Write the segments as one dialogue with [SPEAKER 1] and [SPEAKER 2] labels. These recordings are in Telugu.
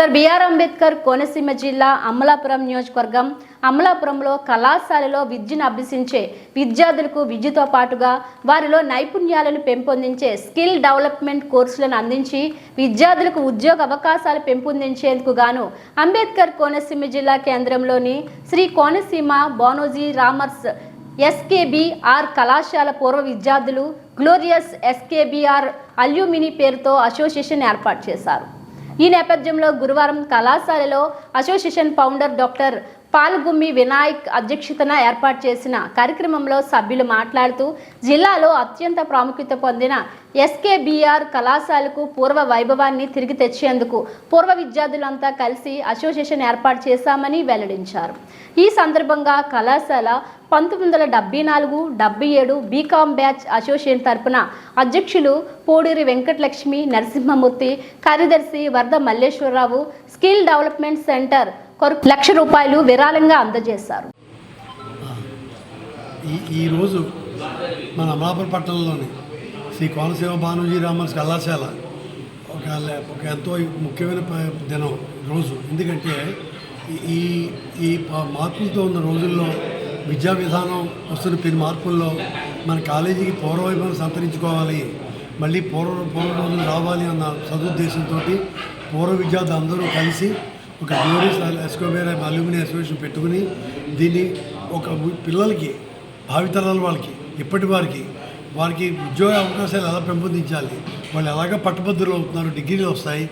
[SPEAKER 1] డాక్టర్ బిఆర్ అంబేద్కర్ కోనసీమ జిల్లా అమలాపురం నియోజకవర్గం. అమలాపురంలో కళాశాలలో విద్యను అభ్యసించే విద్యార్థులకు విద్యతో పాటుగా వారిలో నైపుణ్యాలను పెంపొందించే స్కిల్ డెవలప్మెంట్ కోర్సులను అందించి విద్యార్థులకు ఉద్యోగ అవకాశాలు పెంపొందించేందుకు గాను అంబేద్కర్ కోనసీమ జిల్లా కేంద్రంలోని శ్రీ కోనసీమ బోనోజీ రామర్స్ ఎస్కేబిఆర్ కళాశాల పూర్వ విద్యార్థులు గ్లోరియస్ ఎస్కేబిఆర్ అల్యూమిని పేరుతో అసోసియేషన్ ఏర్పాటు చేశారు. ఈ నేపథ్యంలో గురువారం కళాశాలలో association founder doctor Palgummi Vinayak అధ్యక్షతన ఏర్పాటు చేసిన కార్యక్రమంలో సభ్యులు మాట్లాడుతూ జిల్లాలో అత్యంత ప్రాముఖ్యత పొందిన ఎస్కేబిఆర్ కళాశాలకు పూర్వ వైభవాన్ని తిరిగి తెచ్చేందుకు పూర్వ విద్యార్థులంతా కలిసి అసోసియేషన్ ఏర్పాటు చేశామని వెల్లడించారు. ఈ సందర్భంగా కళాశాల పంతొమ్మిది వందల డెబ్బై నాలుగు డెబ్బై ఏడు బీకామ్ బ్యాచ్ అసోసియేషన్ తరపున అధ్యక్షులు పోడూరి వెంకటలక్ష్మి నరసింహమూర్తి కార్యదర్శి వరద మల్లేశ్వరరావు స్కిల్ డెవలప్మెంట్ సెంటర్ కొరకు లక్ష రూపాయలు విరాళంగా అందజేశారు.
[SPEAKER 2] ఈ ఈరోజు మన అమలాపురం పట్టణంలోని శ్రీ కోనసీమ భానుజీ రామర్స్ కళాశాల ఒక ఒక ఎంతో ముఖ్యమైన దినం రోజు. ఎందుకంటే ఈ ఈ మార్పులతో ఉన్న రోజుల్లో విద్యా విధానం వస్తున్న పెను మార్పుల్లో మన కాలేజీకి పూర్వవైభవం సంతరించుకోవాలి మళ్ళీ పూర్వ పూర్వ రోజులు రావాలి అన్న సదుద్దేశంతో పూర్వ విద్యార్థులు అందరూ కలిసి ఒక గ్లోరీస్ ఎస్కోబేర్ అల్యూమిని అసోసియేషన్ పెట్టుకుని దీన్ని ఒక పిల్లలకి భావితరాల వాళ్ళకి ఇప్పటి వారికి వారికి ఉద్యోగ అవకాశాలు ఎలా పెంపొందించాలి వాళ్ళు ఎలాగ పట్టుబద్దులు అవుతున్నారు డిగ్రీలు వస్తాయి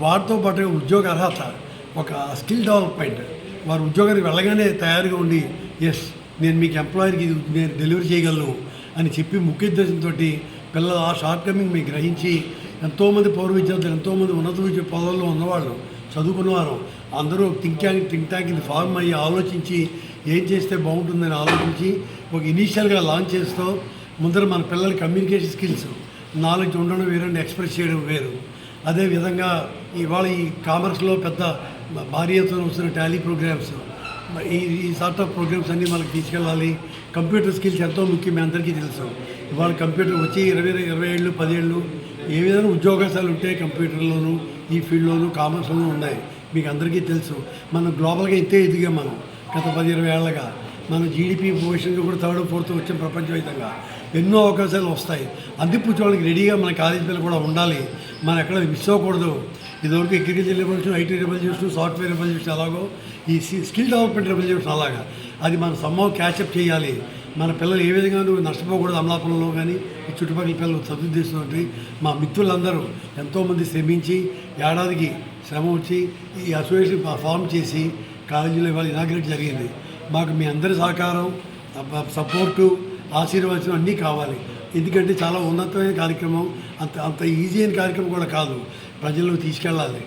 [SPEAKER 2] వారితో పాటు ఉద్యోగ అర్హత ఒక స్కిల్ డెవలప్మెంట్ వారు ఉద్యోగానికి వెళ్ళగానే తయారుగా ఉండి ఎస్ నేను మీకు ఎంప్లాయర్కి నేను డెలివరీ చేయగలను అని చెప్పి ముఖ్య ఉద్దేశంతో పిల్లలు ఆ షార్ట్ కమింగ్ మీకు గ్రహించి ఎంతోమంది పౌర విద్యార్థులు ఎంతోమంది ఉన్నత విద్య పదవుల్లో ఉన్నవాళ్ళు చదువుకున్నవారు అందరూ థింక్ ట్యాంక్ థింక్ ట్యాంక్ ఇది ఫామ్ అయ్యి ఆలోచించి ఏం చేస్తే బాగుంటుందని ఆలోచించి ఒక ఇనీషియల్గా లాంచ్ చేస్తూ ముందర మన పిల్లల కమ్యూనికేషన్ స్కిల్స్ నాలెడ్జ్ ఉండడం వేరు ఎక్స్ప్రెస్ చేయడం వేరు. అదేవిధంగా ఇవాళ ఈ కామర్స్లో పెద్ద భారీ ఎత్తున వస్తున్న టాలీ ప్రోగ్రామ్స్ ఈ ఈ సార్ట్ ఆఫ్ ప్రోగ్రామ్స్ అన్నీ మనకి తీసుకెళ్ళాలి. కంప్యూటర్ స్కిల్స్ ఎంతో ముఖ్యం మీ అందరికీ తెలుసు. ఇవాళ కంప్యూటర్ వచ్చి ఇరవై ఇరవై ఏళ్ళు పదేళ్ళు ఏ విధంగా ఉద్యోగాశాలు ఉంటాయి కంప్యూటర్లోను ఈ ఫీల్డ్లోను కామర్స్లోనూ ఉన్నాయి. మీకు అందరికీ తెలుసు. మనం గ్లోబల్గా ఇంతే ఎదిగాం మనం. గత పది ఇరవై ఏళ్ళగా. మన జీడిపి పొజిషన్గా కూడా థర్డ్ ఫోర్త్ వచ్చాం ప్రపంచవ్యాప్తంగా ఎన్నో అవకాశాలు వస్తాయి. అందిపుచ్చుకోవడానికి రెడీగా మన కాలేజీ పిల్లలు కూడా ఉండాలి. మనం ఎక్కడ మిస్ అవ్వకూడదు ఇదివరకు agriculture revolution IT revolution software revolution అలాగో ఈ స్కిల్ డెవలప్మెంట్ రెవల్యూషన్ అలాగా. అది మనం సమ్మో క్యాచప్ చేయాలి. మన పిల్లలు ఏ విధంగా నష్టపోకూడదు అమలాపురంలో కానీ ఈ చుట్టుపక్కల పిల్లలు చదువుతీస్తున్నట్టు మా మిత్రులందరూ ఎంతోమంది శ్రమించి ఏడాదికి శ్రమ వచ్చి ఈ అసోసియేషన్ ఫామ్ చేసి కాలేజీలో ఇవాళ ఇనాగ్రేట్ జరిగింది. మాకు మీ అందరి సహకారం సపోర్టు ఆశీర్వచనం అన్నీ కావాలి. ఎందుకంటే చాలా ఉన్నతమైన కార్యక్రమం అంత అంత ఈజీ అయిన కార్యక్రమం కూడా కాదు. ప్రజలను తీసుకెళ్ళాలి.